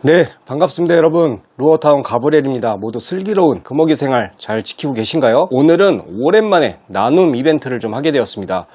네, 반갑습니다, 여러분. 루어타운 가브리엘입니다. 모두 슬기로운 금어기 생활 잘 지키고 계신가요? 오늘은 오랜만에 나눔 이벤트를 좀 하게 되었습니다.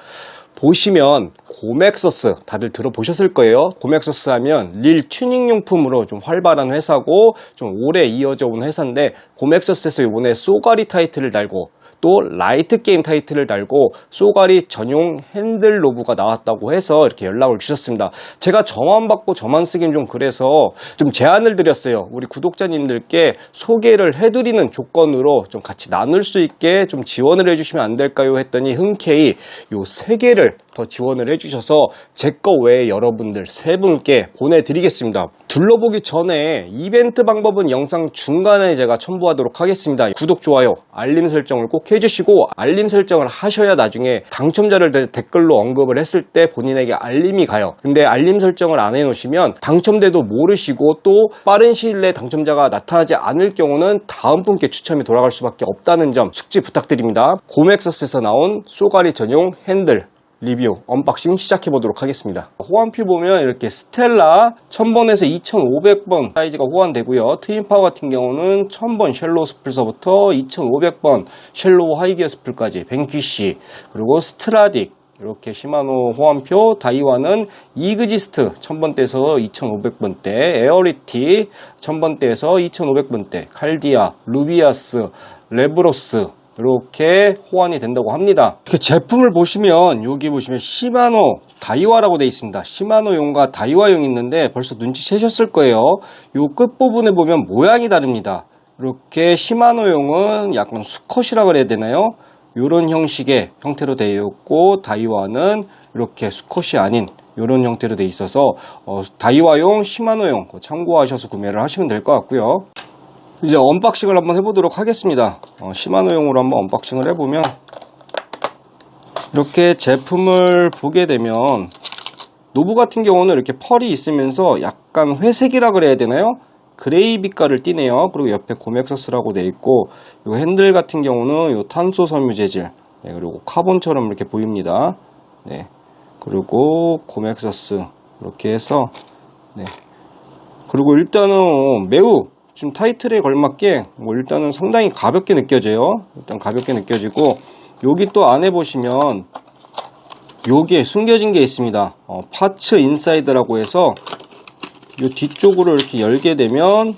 보시면 고맥서스 다들 들어보셨을 거예요. 고맥서스 하면 릴 튜닝 용품으로 좀 활발한 회사고 좀 오래 이어져 온 회사인데 고맥서스에서 이번에 쏘가리 타이틀을 달고 또 라이트 게임 타이틀을 달고 쏘가리 전용 핸들 로브가 나왔다고 해서 이렇게 연락을 주셨습니다. 제가 저만 받고 저만 쓰긴 좀 그래서 좀 제안을 드렸어요. 우리 구독자님들께 소개를 해드리는 조건으로 좀 같이 나눌 수 있게 좀 지원을 해주시면 안 될까요? 했더니 흔쾌히 요 세 개를 더 지원을 해주셔서 제 거 외에 여러분들 세 분께 보내드리겠습니다. 둘러보기 전에 이벤트 방법은 영상 중간에 제가 첨부하도록 하겠습니다. 구독, 좋아요, 알림 설정을 꼭 해주시고 알림 설정을 하셔야 나중에 당첨자를 데- 댓글로 언급을 했을 때 본인에게 알림이 가요. 근데 알림 설정을 안 해놓으시면 당첨돼도 모르시고 또 빠른 시일 내에 당첨자가 나타나지 않을 경우는 다음 분께 추첨이 돌아갈 수밖에 없다는 점 숙지 부탁드립니다. 고맥서스에서 나온 쏘가리 전용 핸들 리뷰 언박싱 시작해 보도록 하겠습니다. 호환표 보면 이렇게 스텔라 1000번에서 2500번 사이즈가 호환되고요. 트윈파워 같은 경우는 1000번 쉘로우 스플서부터 2500번 쉘로우 하이기어 스플까지 벤퀴시 그리고 스트라딕 이렇게 시마노 호환표 다이와는 이그지스트 1000번대에서 2500번대 에어리티 1000번대에서 2500번대 칼디아 루비아스 레브로스 이렇게 호환이 된다고 합니다. 이렇게 제품을 보시면 여기 보시면 시마노 다이와라고 되어 있습니다. 시마노용과 다이와용이 있는데 벌써 눈치채셨을 거예요. 요 끝부분에 보면 모양이 다릅니다. 이렇게 시마노용은 약간 수컷이라 그래야 되나요? 이런 형식의 형태로 되어 있고 다이와는 이렇게 수컷이 아닌 이런 형태로 되어 있어서 어, 다이와용, 시마노용 참고하셔서 구매를 하시면 될 것 같고요. 이제 언박싱을 한번 해보도록 하겠습니다. 어, 시마노용으로 한번 언박싱을 해보면 이렇게 제품을 보게 되면 노브 같은 경우는 이렇게 펄이 있으면서 약간 회색이라 그래야 되나요? 그레이 빛깔을 띠네요. 그리고 옆에 고맥서스라고 되어 있고 이 핸들 같은 경우는 이 탄소 섬유 재질 네, 그리고 카본처럼 이렇게 보입니다. 네. 그리고 고맥서스 이렇게 해서 네. 그리고 일단은 매우 지금 타이틀에 걸맞게 뭐 일단은 상당히 가볍게 느껴져요. 일단 가볍게 느껴지고 여기 또 안에 보시면 요게 숨겨진 게 있습니다. 어, 파츠 인사이드라고 해서 요 뒤쪽으로 이렇게 열게 되면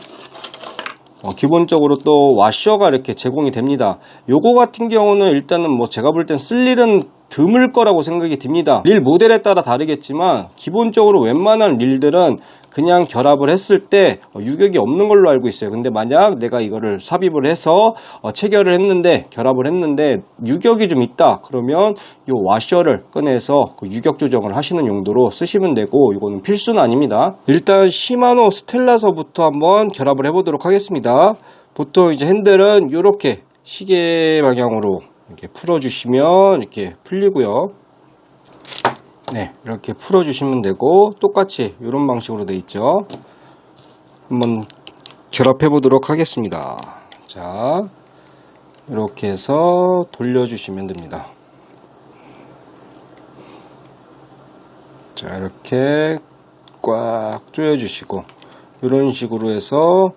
어, 기본적으로 또 와셔가 이렇게 제공이 됩니다. 요거 같은 경우는 일단은 뭐 제가 볼 땐 쓸 일은 드물 거라고 생각이 듭니다. 릴 모델에 따라 다르겠지만 기본적으로 웬만한 릴들은 그냥 결합을 했을 때 어, 유격이 없는 걸로 알고 있어요. 근데 만약 내가 이거를 삽입을 해서 어, 체결을 했는데 결합을 했는데 유격이 좀 있다 그러면 이 와셔를 꺼내서 그 유격 조정을 하시는 용도로 쓰시면 되고 이거는 필수는 아닙니다. 일단 시마노 스텔라서부터 한번 결합을 해보도록 하겠습니다. 보통 이제 핸들은 이렇게 시계 방향으로 이렇게 풀어주시면 이렇게 풀리고요. 네, 이렇게 풀어주시면 되고 똑같이 이런 방식으로 되어 있죠. 한번 결합해 보도록 하겠습니다. 자, 이렇게 해서 돌려주시면 됩니다. 자, 이렇게 꽉 조여주시고 이런 식으로 해서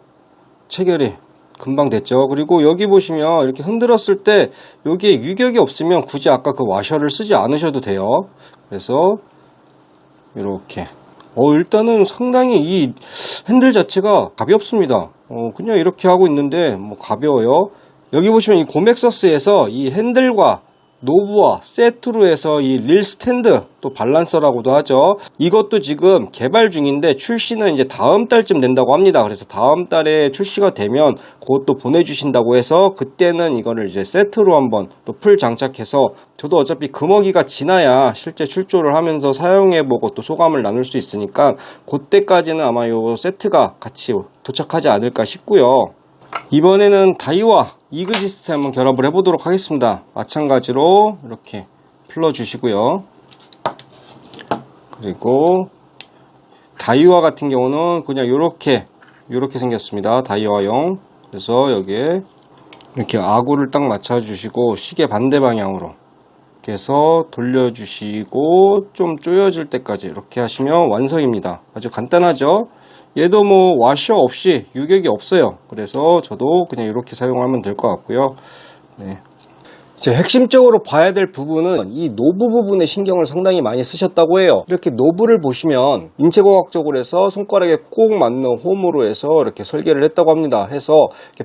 체결이 금방 됐죠. 그리고 여기 보시면 이렇게 흔들었을 때 여기에 유격이 없으면 굳이 아까 그 와셔를 쓰지 않으셔도 돼요. 그래서 이렇게 어 일단은 상당히 이 핸들 자체가 가볍습니다. 어 그냥 이렇게 하고 있는데 뭐 가벼워요. 여기 보시면 이 고맥서스에서 이 핸들과 노브와 세트로 해서 이 릴 스탠드 또 발란서라고도 하죠. 이것도 지금 개발 중인데 출시는 이제 다음 달쯤 된다고 합니다. 그래서 다음 달에 출시가 되면 그것도 보내주신다고 해서 그때는 이거를 이제 세트로 한번 또 풀 장착해서 저도 어차피 금어기가 지나야 실제 출조를 하면서 사용해보고 또 소감을 나눌 수 있으니까 그때까지는 아마 요 세트가 같이 도착하지 않을까 싶고요. 이번에는 다이와 이그지스트 한번 결합을 해보도록 하겠습니다. 마찬가지로 이렇게 풀어주시고요. 그리고 다이와 같은 경우는 그냥 이렇게 이렇게 생겼습니다. 다이와용. 그래서 여기에 이렇게 아구를 딱 맞춰주시고 시계 반대 방향으로 해서 돌려주시고 좀 조여질 때까지 이렇게 하시면 완성입니다. 아주 간단하죠? 얘도 뭐 와셔 없이 유격이 없어요. 그래서 저도 그냥 이렇게 사용하면 될 것 같고요. 네. 이제 핵심적으로 봐야 될 부분은 이 노브 부분에 신경을 상당히 많이 쓰셨다고 해요. 이렇게 노브를 보시면 인체공학적으로 해서 손가락에 꼭 맞는 홈으로 해서 이렇게 설계를 했다고 합니다. 해서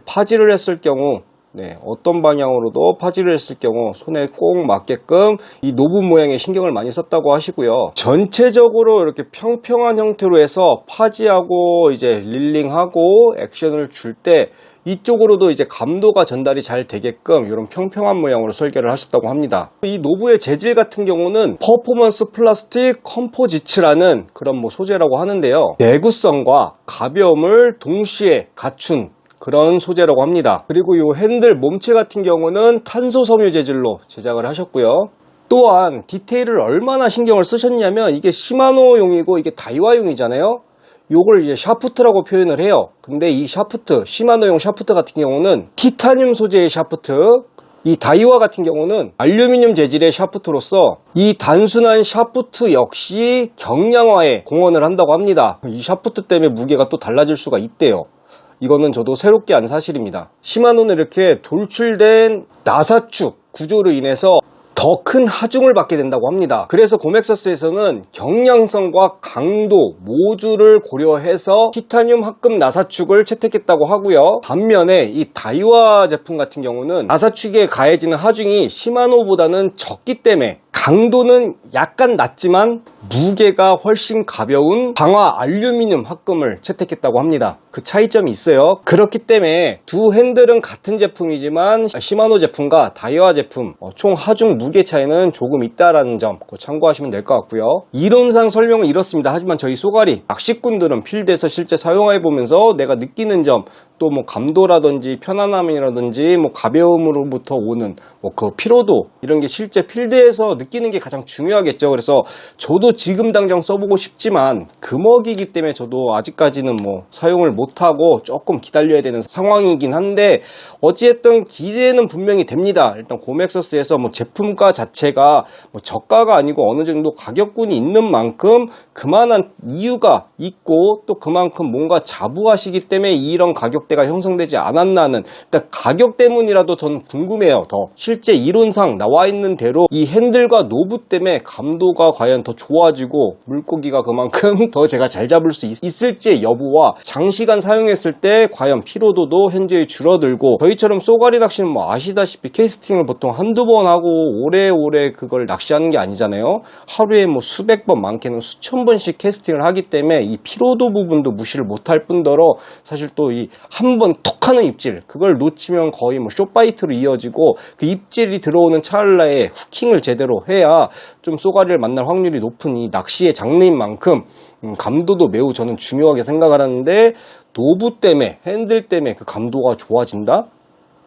파지를 했을 경우 네, 어떤 방향으로도 파지를 했을 경우 손에 꼭 맞게끔 이 노브 모양의 신경을 많이 썼다고 하시고요. 전체적으로 이렇게 평평한 형태로 해서 파지하고 이제 릴링하고 액션을 줄 때 이쪽으로도 이제 감도가 전달이 잘 되게끔 이런 평평한 모양으로 설계를 하셨다고 합니다. 이 노브의 재질 같은 경우는 퍼포먼스 플라스틱 컴포지츠라는 그런 뭐 소재라고 하는데요. 내구성과 가벼움을 동시에 갖춘 그런 소재라고 합니다. 그리고 이 핸들 몸체 같은 경우는 탄소 섬유 재질로 제작을 하셨고요. 또한 디테일을 얼마나 신경을 쓰셨냐면 이게 시마노용이고 이게 다이와용이잖아요. 요걸 이제 샤프트라고 표현을 해요. 근데 이 샤프트, 시마노용 샤프트 같은 경우는 티타늄 소재의 샤프트, 이 다이와 같은 경우는 알루미늄 재질의 샤프트로서 이 단순한 샤프트 역시 경량화에 공헌을 한다고 합니다. 이 샤프트 때문에 무게가 또 달라질 수가 있대요. 이거는 저도 새롭게 안 사실입니다. 시마노는 이렇게 돌출된 나사축 구조로 인해서 더 큰 하중을 받게 된다고 합니다. 그래서 고맥서스에서는 경량성과 강도 모두를 고려해서 티타늄 합금 나사축을 채택했다고 하고요. 반면에 이 다이와 제품 같은 경우는 나사축에 가해지는 하중이 시마노보다는 적기 때문에 강도는 약간 낮지만 무게가 훨씬 가벼운 강화 알루미늄 합금을 채택했다고 합니다. 그 차이점이 있어요. 그렇기 때문에 두 핸들은 같은 제품이지만 시마노 제품과 다이와 제품 어, 총 하중 무게 차이는 조금 있다라는 점 참고하시면 될 것 같고요. 이론상 설명은 이렇습니다. 하지만 저희 쏘가리 낚시꾼들은 필드에서 실제 사용해 보면서 내가 느끼는 점또 뭐 감도라든지 편안함이라든지 뭐 가벼움으로부터 오는 뭐 그 피로도 이런 게 실제 필드에서 느끼는 게 가장 중요하겠죠. 그래서 저도 지금 당장 써보고 싶지만 금어기이기 때문에 저도 아직까지는 뭐 사용을 못하고 조금 기다려야 되는 상황이긴 한데 어찌됐든 기대는 분명히 됩니다. 일단 고맥서스에서 뭐 제품가 자체가 뭐 저가가 아니고 어느 정도 가격군이 있는 만큼 그만한 이유가 있고 또 그만큼 뭔가 자부하시기 때문에 이런 가격대 가 형성되지 않았나는 일단 가격 때문이라도 저는 궁금해요. 더 실제 이론상 나와 있는 대로 이 핸들과 노브 때문에 감도가 과연 더 좋아지고 물고기가 그만큼 더 제가 잘 잡을 수 있, 을지 여부와 장시간 사용했을 때 과연 피로도도 현저히 줄어들고 저희처럼 쏘가리 낚시는 뭐 아시다시피 캐스팅을 보통 한두 번 하고 오래오래 그걸 낚시하는 게 아니잖아요. 하루에 뭐 수백 번 많게는 수천 번씩 캐스팅을 하기 때문에 이 피로도 부분도 무시를 못할 뿐더러 사실 또 이한 번 톡 하는 입질 그걸 놓치면 거의 뭐 쇼파이트로 이어지고 그 입질이 들어오는 찰나에 후킹을 제대로 해야 좀 쏘가리를 만날 확률이 높은 이 낚시의 장르인 만큼 음, 감도도 매우 저는 중요하게 생각을 하는데 노브 때문에 핸들 때문에 그 감도가 좋아진다?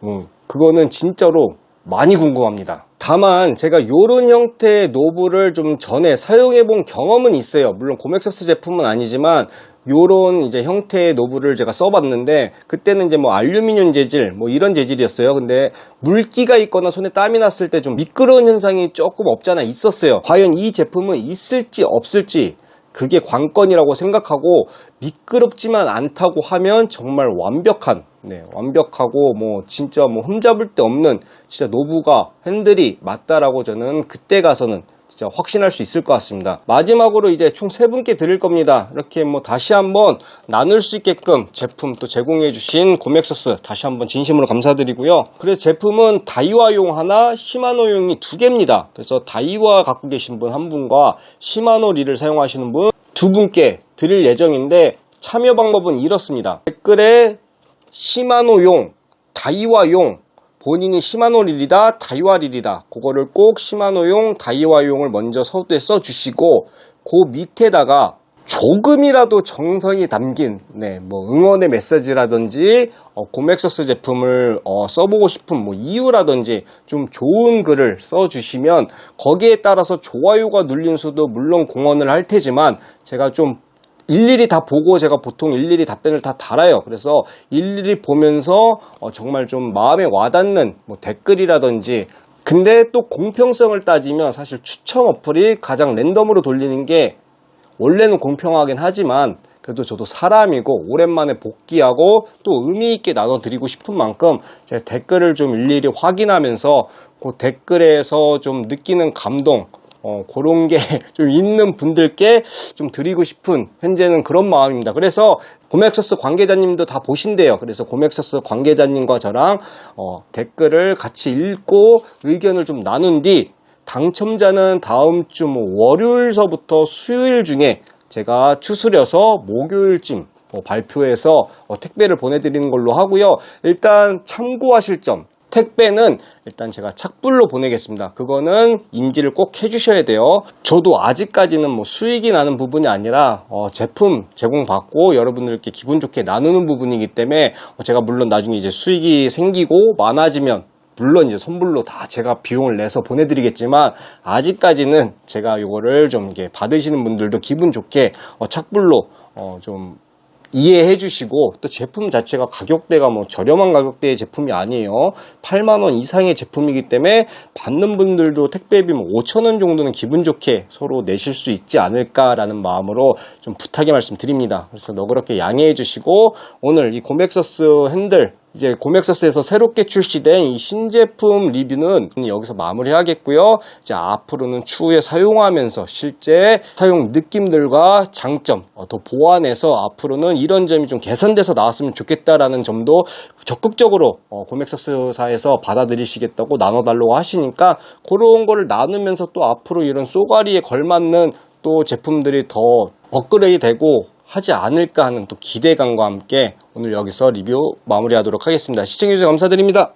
음, 그거는 진짜로 많이 궁금합니다. 다만 제가 이런 형태의 노브를 좀 전에 사용해 본 경험은 있어요. 물론 고맥서스 제품은 아니지만 요런 이제 형태의 노브를 제가 써봤는데 그때는 이제 뭐 알루미늄 재질 뭐 이런 재질이었어요. 근데 물기가 있거나 손에 땀이 났을 때 좀 미끄러운 현상이 조금 없잖아 있었어요. 과연 이 제품은 있을지 없을지 그게 관건이라고 생각하고 미끄럽지만 않다고 하면 정말 완벽한 네, 완벽하고 뭐 진짜 뭐 흠잡을 데 없는 진짜 노브가 핸들이 맞다라고 저는 그때 가서는 진짜 확신할 수 있을 것 같습니다. 마지막으로 이제 총 세 분께 드릴 겁니다. 이렇게 뭐 다시 한번 나눌 수 있게끔 제품 또 제공해 주신 고맥서스 다시 한번 진심으로 감사드리고요. 그래서 제품은 다이와용 하나, 시마노용이 두 개입니다. 그래서 다이와 갖고 계신 분 한 분과 시마노 릴을 사용하시는 분 두 분께 드릴 예정인데 참여 방법은 이렇습니다. 댓글에 시마노용, 다이와용, 본인이 시마노 릴이다, 다이와 릴이다. 그거를 꼭 시마노용, 다이와용을 먼저 서두에 써주시고 그 밑에다가 조금이라도 정성이 담긴 네, 뭐 응원의 메시지라든지 어, 고맥서스 제품을 어, 써보고 싶은 뭐 이유라든지 좀 좋은 글을 써주시면 거기에 따라서 좋아요가 눌린 수도 물론 공헌을 할 테지만 제가 좀 일일이 다 보고 제가 보통 일일이 답변을 다 달아요. 그래서 일일이 보면서 어, 정말 좀 마음에 와닿는 뭐 댓글이라든지 근데 또 공평성을 따지면 사실 추첨 어플이 가장 랜덤으로 돌리는 게 원래는 공평하긴 하지만 그래도 저도 사람이고 오랜만에 복귀하고 또 의미 있게 나눠드리고 싶은 만큼 제 댓글을 좀 일일이 확인하면서 그 댓글에서 좀 느끼는 감동 어, 그런 게 좀 있는 분들께 좀 드리고 싶은 현재는 그런 마음입니다. 그래서 고맥서스 관계자님도 다 보신대요. 그래서 고맥서스 관계자님과 저랑 어, 댓글을 같이 읽고 의견을 좀 나눈 뒤 당첨자는 다음 주 뭐 월요일서부터 수요일 중에 제가 추스려서 목요일쯤 뭐 발표해서 어, 택배를 보내드리는 걸로 하고요. 일단 참고하실 점. 택배는 일단 제가 착불로 보내겠습니다. 그거는 인지를 꼭 해주셔야 돼요. 저도 아직까지는 뭐 수익이 나는 부분이 아니라 어, 제품 제공받고 여러분들께 기분 좋게 나누는 부분이기 때문에 어, 제가 물론 나중에 이제 수익이 생기고 많아지면 물론 이제 선불로 다 제가 비용을 내서 보내드리겠지만 아직까지는 제가 이거를 좀 이렇게 받으시는 분들도 기분 좋게 어, 착불로 어, 좀 이해해 주시고 또 제품 자체가 가격대가 뭐 저렴한 가격대의 제품이 아니에요. 8만 원 이상의 제품이기 때문에 받는 분들도 택배비 뭐 5천 원 정도는 기분 좋게 서로 내실 수 있지 않을까라는 마음으로 좀 부탁의 말씀 드립니다. 그래서 너그럽게 양해해 주시고 오늘 이 고맥서스 핸들 이제 고맥서스에서 새롭게 출시된 이 신제품 리뷰는 여기서 마무리하겠고요. 이제 앞으로는 추후에 사용하면서 실제 사용 느낌들과 장점 어, 더 보완해서 앞으로는 이런 점이 좀 개선돼서 나왔으면 좋겠다라는 점도 적극적으로 어, 고맥서스사에서 받아들이시겠다고 나눠달라고 하시니까 그런 거를 나누면서 또 앞으로 이런 쏘가리에 걸맞는 또 제품들이 더 업그레이드 되고 하지 않을까 하는 또 기대감과 함께 오늘 여기서 리뷰 마무리하도록 하겠습니다. 시청해주셔서 감사드립니다.